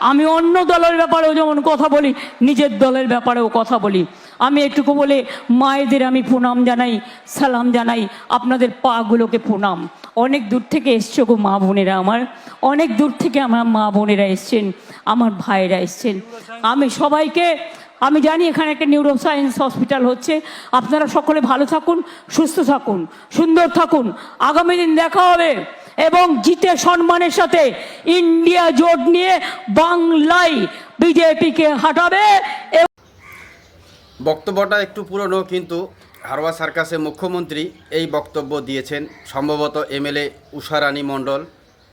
আমি অন্য দলের ব্যাপারেও যেমন কথা বলি, নিজের দলের ব্যাপারেও কথা বলি। আমি একটুকু বলে মায়েদের আমি প্রণাম জানাই, সালাম জানাই, আপনাদের পাগুলোকে প্রণাম। অনেক দূর থেকে এসছো গো মা বোনেরা আমার। অনেক দূর থেকে আমার মা বোনেরা এসছেন, আমার ভাইয়েরা এসছেন। আমি সবাইকে, আমি জানি এখানে একটা নিউরো সায়েন্স হসপিটাল হচ্ছে। আপনারা সকলে ভালো থাকুন, সুস্থ থাকুন, সুন্দর থাকুন। আগামী দিন দেখা হবে। এবং জিতে সম্মানের সাথে ইন্ডিয়া জোট নিয়ে বাংলায় বিজেপিকে হাঁটাবে বক্তব্যটা একটু পুরনো, কিন্তু হারোয়া সার্কাসে মুখ্যমন্ত্রী এই বক্তব্য দিয়েছেন। সম্ভবত এমএলএ উষারানী মণ্ডল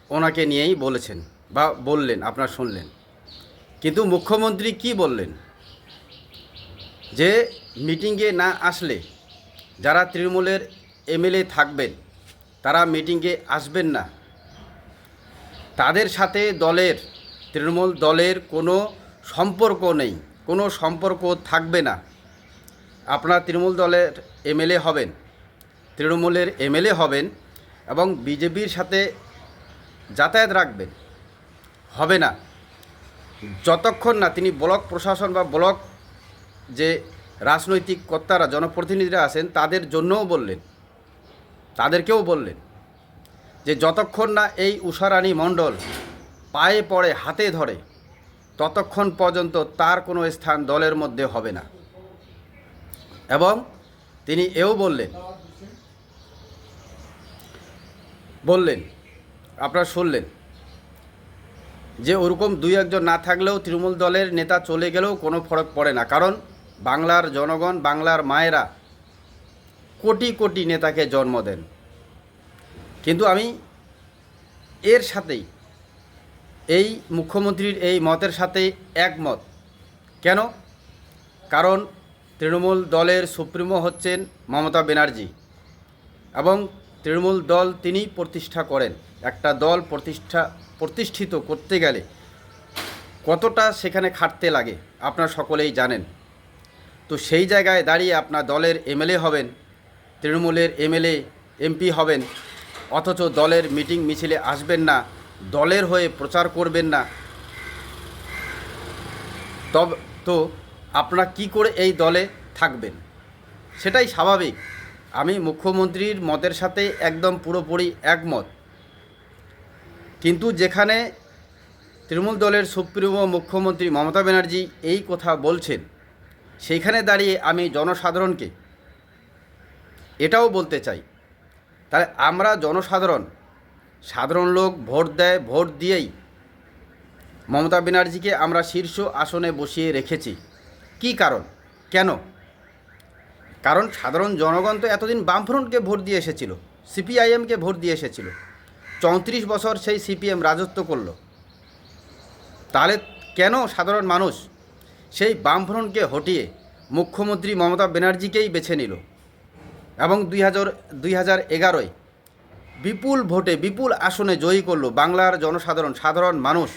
ওনাকে নিয়েই বলেছেন বা বললেন, আপনার শুনলেন। কিন্তু মুখ্যমন্ত্রী কি বললেন? যে মিটিংয়ে না আসলে যারা তৃণমূলের এমএলএ থাকবেন মিটিংয়ে আসবেন না। তাদের সাথে দলের, তৃণমূল দলের কোনো সম্পর্ক নেই, কোনো সম্পর্ক থাকবে না। আপনারা তৃণমূল দলের এমএলএ হবেন, তৃণমূলের এমএলএ হবেন এবং বিজেপির সাথে যাতায়াত রাখবেন, হবে না। যতক্ষণ না তিনি ব্লক প্রশাসন বা ব্লক যে রাজনৈতিক কর্তারা, জনপ্রতিনিধিরা আছেন, তাদের জন্যও বললেন তাদেরকেও বললেন যে যতক্ষণ না এই উষারানী মণ্ডল পায়ে পড়ে হাতে ধরে, ততক্ষণ পর্যন্ত তার কোনো স্থান দলের মধ্যে হবে না। এবং তিনি এও বললেন বললেন, আপনারা শুনলেন যে ওরকম দুই একজন না থাকলেও তৃণমূল দলের নেতা চলে গেলেও কোনো ফরক পড়ে না। কারণ বাংলার জনগণ, বাংলার মায়েরা কোটি কোটি নেতাকে জন্ম দেন। কিন্তু আমি এর সাথেই, এই মুখ্যমন্ত্রীর এই মতের সাথে একমত। কেন? কারণ তৃণমূল দলের সুপ্রিমো হচ্ছেন মমতা ব্যানার্জি এবং তৃণমূল দল তিনি প্রতিষ্ঠা করেন। একটা দল প্রতিষ্ঠা, প্রতিষ্ঠিত করতে গেলে কতটা সেখানে খাটতে লাগে, আপনারা সকলেই জানেন। তো সেই জায়গায় দাঁড়িয়ে আপনার দলের এমএলএ হবেন তৃণমূলের এমএলএ, এমপি হবেন, অথচ দলের মিটিং মিছিলে আসবেন না, দলের হয়ে প্রচার করবেন না। তব, তো আপনারা কি করে এই দলে থাকবেন? সেটাই স্বাভাবিক। আমি মুখ্যমন্ত্রীর মতের সাথে একদম পুরোপুরি একমত। কিন্তু যেখানে তৃণমূল দলের সুপ্রিমো মুখ্যমন্ত্রী মমতা ব্যানার্জি এই কথা বলছেন, সেইখানে দাঁড়িয়ে আমি জনসাধারণকে এটাও বলতে চাই। তাহলে আমরা জনসাধারণ, সাধারণ লোক ভোট দেয়, ভোট দিয়েই মমতা ব্যানার্জিকে আমরা শীর্ষ আসনে বসিয়ে রেখেছি। কি কারণ? কেন? কারণ সাধারণ জনগণ তো এতদিন বামফ্রন্টকে ভোট দিয়ে এসেছিল, সিপিআইএমকে ভোট দিয়ে এসেছিল। চৌত্রিশ বছর সেই সিপিএম রাজত্ব করল। তাহলে কেন সাধারণ মানুষ সেই বামফ্রন্টকে হটিয়ে মুখ্যমন্ত্রী মমতা ব্যানার্জিকেই বেছে নিল? এবং দুই হাজার দুই হাজার এগারোয় বিপুল ভোটে বিপুল আসনে জয়ী করল বাংলার জনসাধারণ, সাধারণ মানুষ।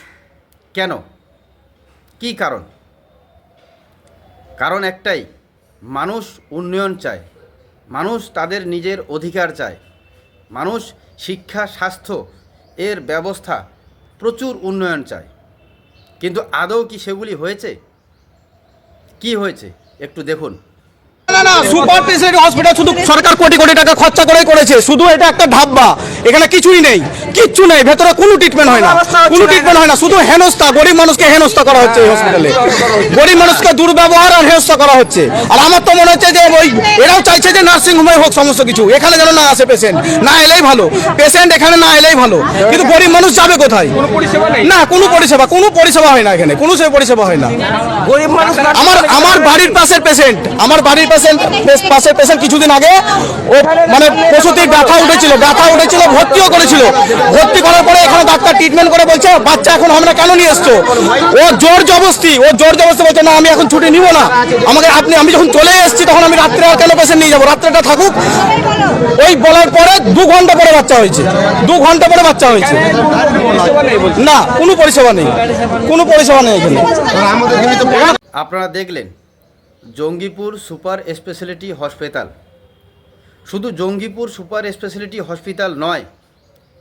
কেন? কি কারণ? কারণ একটাই, মানুষ উন্নয়ন চায়। মানুষ তাদের নিজের অধিকার চায়। মানুষ শিক্ষা, স্বাস্থ্য এর ব্যবস্থা প্রচুর উন্নয়ন চায়। কিন্তু আদৌ কি সেগুলি হয়েছে? কি হয়েছে? একটু দেখুন। না না সুপার স্পেশালিটি হসপিটাল শুধু সরকার কোটি কোটি টাকা খরচা করে করেছে। শুধু এটা একটা ধাব্বা এখানে কিছুই নেই কিচ্ছু নেই ভেতরে কোনো ট্রিটমেন্ট হয় না। কোনো ট্রিটমেন্ট হয় না শুধু হেনস্থা গরিব মানুষকে হেনস্থা করা হচ্ছে এই হসপিটালে গরিব মানুষকে দুর্ব্যবহার আর হেনস্থা করা হচ্ছে। আর আমার তো মনে হচ্ছে যে ওই এরাও চাইছে যে নার্সিং হোমে হোক সমস্ত কিছু। এখানে যেন না আসে পেশেন্ট না এলেই ভালো। পেশেন্ট এখানে না এলেই ভালো। কিন্তু গরিব মানুষ যাবে কোথায়? না কোনো পরিষেবা কোনো পরিষেবা হয় না এখানে। কোনো সে পরিষেবা হয় না। গরিব মানুষ আমার আমার বাড়ির পাশের পেশেন্ট আমার বাড়ির পেশেন্ট পাশের পেশেন্ট কিছুদিন আগে ও মানে ব্যথা উঠেছিল ব্যথা উঠেছিল ভর্তিও করেছিল। ভর্তি করার পরে এখানে ডাক্তার ট্রিটমেন্ট করে বলছে বাচ্চা এখন আমরা কেন নিয়ে এসছো? ও জোর জবস্তি ও জোর জবস্তি বলছে না আমি এখন ছুটি নিব না। আমাকে আপনি আমি যখন চলে এসেছি তখন আমি রাত্রে আর কেন পেশেন্ট নিয়ে যাব? রাত্রেটা থাকুক। ওই বলার পরে দু ঘণ্টা পরে বাচ্চা হয়েছে। দু ঘণ্টা পরে বাচ্চা হয়েছে। না কোনো পরিষেবা নেই। কোনো পরিষেবা নেই এখানে। আপনারা দেখলেন জঙ্গিপুর সুপার স্পেশালিটি হসপিটাল। শুধু জঙ্গিপুর সুপার স্পেশালিটি হসপিটাল নয়,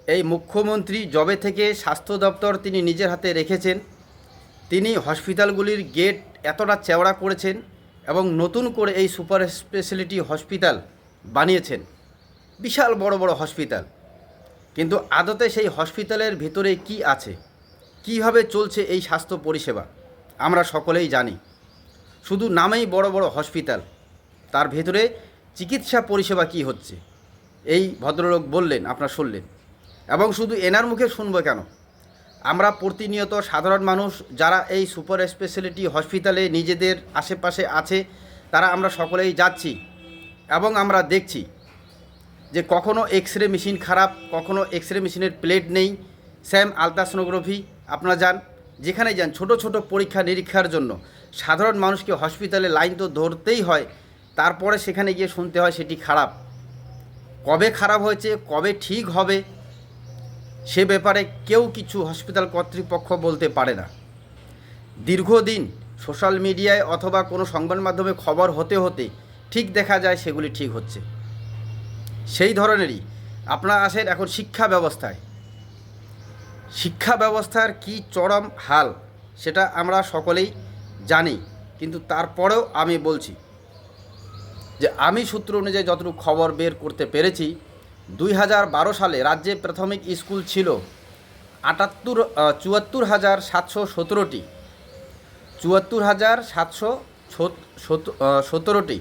এই মুখ্যমন্ত্রী জবে থেকে স্বাস্থ্য দপ্তর তিনি নিজের হাতে রেখেছেন, তিনি হসপিটালগুলির গেট এতটা চেওড়া করেছেন এবং নতুন করে এই সুপার স্পেশালিটি হসপিটাল বানিয়েছেন। বিশাল বড় বড় হসপিটাল। কিন্তু আদতে সেই হসপিটালের ভিতরে কি আছে? কীভাবে চলছে এই স্বাস্থ্য পরিষেবা? আমরা সকলেই জানি। শুধু নামেই বড় বড় হসপিটাল, তার ভেতরে চিকিৎসা পরিষেবা কি হচ্ছে? এই ভদ্রলোক বললেন, আপনার শুনলেন। এবং শুধু এনার মুখে শুনব কেন? আমরা প্রতিনিয়ত সাধারণ মানুষ, যারা এই সুপার স্পেশালিটি হসপিটালে নিজেদের আশেপাশে আছে, তারা আমরা সকলেই যাচ্ছি এবং আমরা দেখছি যে কখনো এক্স রে মেশিন খারাপ, কখনো এক্স রে মেশিনের প্লেট নেই। স্যাম আলট্রাসোনোগ্রাফি, আপনারা যান যেখানে যান, ছোট ছোট পরীক্ষা নিরীক্ষার জন্য। সাধারণ মানুষকে হসপিটালে লাইন তো ধরতেই হয়, তারপরে সেখানে গিয়ে শুনতে হয় সেটি খারাপ। কবে খারাপ হয়েছে, কবে ঠিক হবে, সে ব্যাপারে কেউ কিছু হসপিটাল কর্তৃপক্ষ বলতে পারে না। দীর্ঘদিন সোশ্যাল মিডিয়ায় অথবা কোনো সংবাদ মাধ্যমে খবর হতে হতে ঠিক দেখা যায় সেগুলি ঠিক হচ্ছে। সেই ধরনেরই আপনারা আসেন এখন শিক্ষা ব্যবস্থায়। শিক্ষা ব্যবস্থার কি চরম হাল, সেটা আমরা সকলেই জানি, কিন্তু তারপরেও আমি বলছি যে আমি সূত্র অনুযায়ী যতটুকু খবর বের করতে পেরেছি, দুই হাজার বারো সালে রাজ্যে প্রাথমিক স্কুল ছিল আটাত্তর চুয়াত্তর হাজার সাতশো সতেরোটি। চুয়াত্তর হাজার সাতশো সতেরোটি।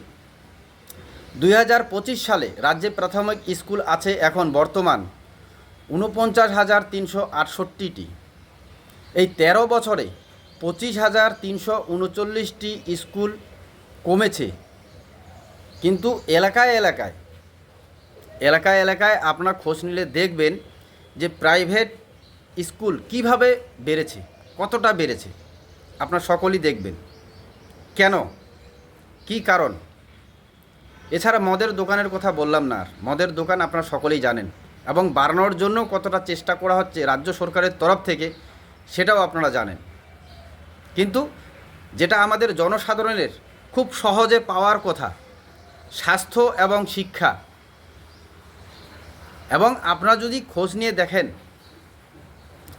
দুই হাজার পঁচিশ সালে রাজ্যে প্রাথমিক স্কুল আছে এখন বর্তমান উনপঞ্চাশ হাজার তিনশো আটষট্টিটি। এই তেরো বছরে পঁচিশ হাজার তিনশো উনচল্লিশটি স্কুল কমেছে। কিন্তু এলাকায় এলাকায় এলাকায় এলাকায় আপনার খোঁজ নিলে দেখবেন যে প্রাইভেট স্কুল কীভাবে বেড়েছে, কতটা বেড়েছে, আপনার সকলেই দেখবেন। কেন? কি কারণ? এছাড়া মদের দোকানের কথা বললাম না মদের দোকান আপনারা সকলেই জানেন এবং বাড়ানোর জন্য কতটা চেষ্টা করা হচ্ছে রাজ্য সরকারের তরফ থেকে সেটাও আপনারা জানেন। কিন্তু যেটা আমাদের জনসাধারণের খুব সহজে পাওয়ার কথা, স্বাস্থ্য এবং শিক্ষা। এবং আপনারা যদি খোঁজ নিয়ে দেখেন,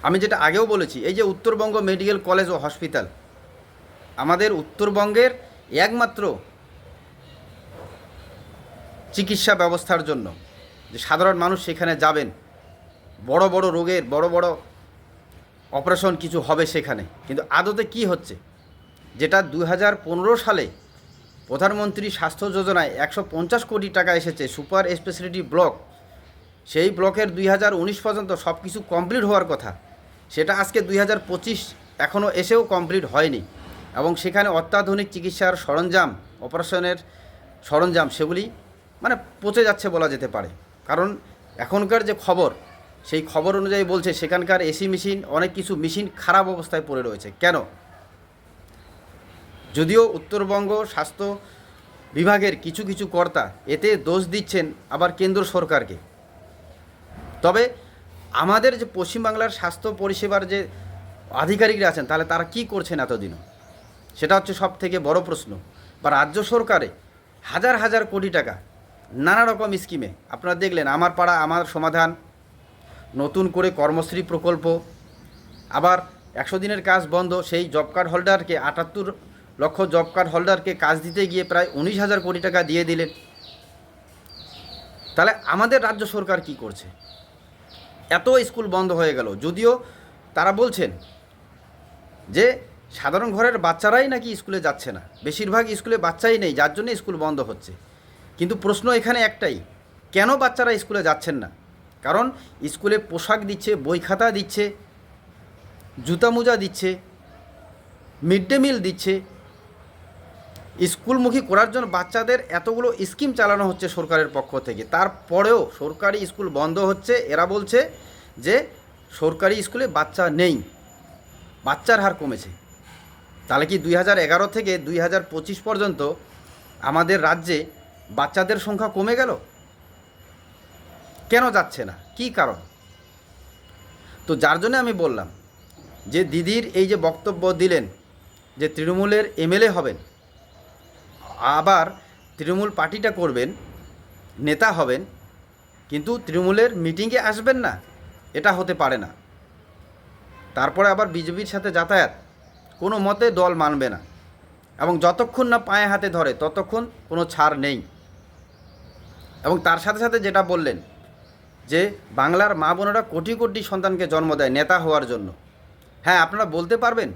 আমি যেটা আগেও বলেছি, এই যে উত্তরবঙ্গ মেডিকেল কলেজ ও হসপিটাল, আমাদের উত্তরবঙ্গের একমাত্র চিকিৎসা ব্যবস্থার জন্য যে সাধারণ মানুষ সেখানে যাবেন, বড় বড় রোগের, বড় বড় অপারেশন কিছু হবে সেখানে। কিন্তু আদতে কি হচ্ছে? যেটা দুই হাজার পনেরো সালে প্রধানমন্ত্রী স্বাস্থ্য যোজনায় একশো পঞ্চাশ কোটি টাকা এসেছে সুপার স্পেশালিটি ব্লক, সেই ব্লকের দুই হাজার উনিশ পর্যন্ত সব কিছু কমপ্লিট হওয়ার কথা। সেটা আজকে দুই হাজার পঁচিশ এখনও এসেও কমপ্লিট হয়নি এবং সেখানে অত্যাধুনিক চিকিৎসার সরঞ্জাম, অপারেশনের সরঞ্জাম সেগুলি মানে পচে যাচ্ছে বলা যেতে পারে। কারণ এখনকার যে খবর সেই খবর অনুযায়ী বলছে, সেখানকার এসি মেশিন, অনেক কিছু মেশিন খারাপ অবস্থায় পড়ে রয়েছে। কেন? যদিও উত্তরবঙ্গ স্বাস্থ্য বিভাগের কিছু কিছু কর্তা এতে দোষ দিচ্ছেন আবার কেন্দ্র সরকারকে। তবে আমাদের যে পশ্চিমবাংলার স্বাস্থ্য পরিষেবার যে আধিকারিকরা আছেন, তাহলে তারা কি করছেন এতদিনও? সেটা হচ্ছে সব থেকে বড় প্রশ্ন। বা রাজ্য সরকারে হাজার হাজার কোটি টাকা নানা রকম স্কিমে, আপনারা দেখলেন, আমার পাড়া, আমার সমাধান নতুন করে কর্মশ্রী প্রকল্প। আবার একশো দিনের কাজ বন্ধ, সেই জব কার্ড হোল্ডারকে আটাত্তর লক্ষ জব কার্ড হোল্ডারকে কাজ দিতে গিয়ে প্রায় উনিশ হাজার কোটি টাকা দিয়ে দিলেন। তাহলে আমাদের রাজ্য সরকার কি করছে? এত স্কুল বন্ধ হয়ে গেল, যদিও তারা বলছেন যে সাধারণ ঘরের বাচ্চারাই নাকি স্কুলে যাচ্ছে না। বেশিরভাগ স্কুলে বাচ্চাই নেই, যার জন্য স্কুল বন্ধ হচ্ছে। কিন্তু প্রশ্ন এখানে একটাই, কেন বাচ্চারা স্কুলে যাচ্ছেন না? কারণ স্কুলে পোশাক দিচ্ছে, বই খাতা দিচ্ছে, জুতা মোজা দিচ্ছে মিড ডে মিল দিচ্ছে। স্কুলমুখী করার জন্য বাচ্চাদের এতগুলো স্কিম চালানো হচ্ছে সরকারের পক্ষ থেকে। তারপরেও সরকারি স্কুল বন্ধ হচ্ছে। এরা বলছে যে সরকারি স্কুলে বাচ্চা নেই, বাচ্চার হার কমেছে। তাহলে কি দুই হাজার এগারো থেকে দুই হাজার পঁচিশ পর্যন্ত আমাদের রাজ্যে বাচ্চাদের সংখ্যা কমে গেল? কেন যাচ্ছে না? কি কারণ? তো যার জন্য আমি বললাম যে দিদির এই যে বক্তব্য দিলেন যে তৃণমূলের এমএলএ হবেন, আবার তৃণমূল পার্টিটা করবেন, নেতা হবেন, কিন্তু তৃণমূলের মিটিংয়ে আসবেন না, এটা হতে পারে না। তারপরে আবার বিজেপির সাথে যাতায়াত, কোনো মতে দল মানবে না। এবং যতক্ষণ না পায়ে হাতে ধরে, ততক্ষণ কোনো ছাড় নেই। এবং তার সাথে সাথে যেটা বললেন যে বাংলার মা বোনেরা কোটি কোটি সন্তানকে জন্ম দেয় নেতা হওয়ার জন্য। হ্যাঁ আপনারা বলতে পারবেন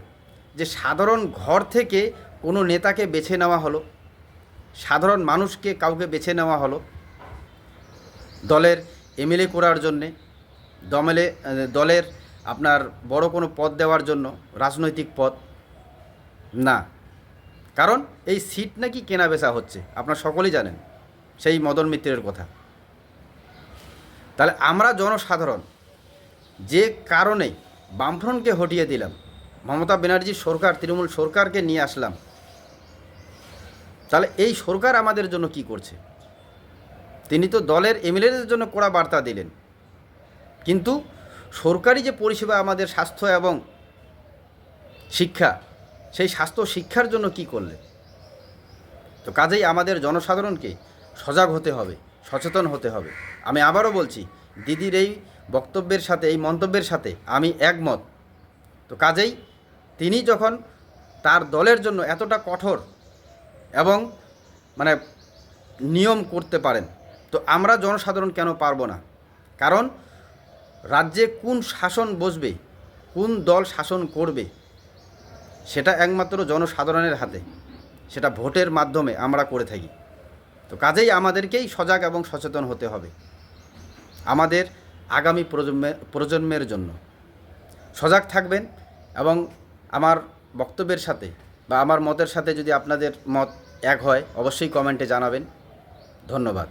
যে সাধারণ ঘর থেকে কোনো নেতাকে বেছে নেওয়া হলো? সাধারণ মানুষকে কাউকে বেছে নেওয়া হলো? দলের এমএলএ করার জন্যে, দমেলে, দলের আপনার বড় কোনো পদ দেওয়ার জন্য রাজনৈতিক পদ? না। কারণ এই সিট নাকি কেনা বেচা হচ্ছে, আপনারা সকলেই জানেন, সেই মদন মিত্রের কথা। তাহলে আমরা জনসাধারণ যে কারণে বামফ্রন্টকে হটিয়ে দিলাম, মমতা ব্যানার্জির সরকার, তৃণমূল সরকারকে নিয়ে আসলাম, তাহলে এই সরকার আমাদের জন্য কি করছে? তিনি তো দলের এমএলএদের জন্য কড়া বার্তা দিলেন। কিন্তু সরকারি যে পরিষেবা, আমাদের স্বাস্থ্য এবং শিক্ষা, সেই স্বাস্থ্য শিক্ষার জন্য কি করলে তো কাজেই আমাদের জনসাধারণকে সজাগ হতে হবে। সচেতন হতে হবে। আমি আবারও বলছি, দিদির এই বক্তব্যের সাথে, এই মন্তব্যের সাথে আমি একমত। তো কাজেই তিনি যখন তার দলের জন্য এতটা কঠোর এবং মানে নিয়ম করতে পারেন, তো আমরা জনসাধারণ কেন পারব না? কারণ রাজ্যে কোন শাসন বসবে, কোন দল শাসন করবে, সেটা একমাত্র জনসাধারণের হাতে। সেটা ভোটের মাধ্যমে আমরা করে থাকি। তো কাজেই আমাদেরকেই সজাগ এবং সচেতন হতে হবে আমাদের আগামী প্রজন্মের প্রজন্মের জন্য। সজাগ থাকবেন এবং আমার বক্তব্যের সাথে বা আমার মতের সাথে যদি আপনাদের মত এক হয়, অবশ্যই কমেন্টে জানাবেন। ধন্যবাদ।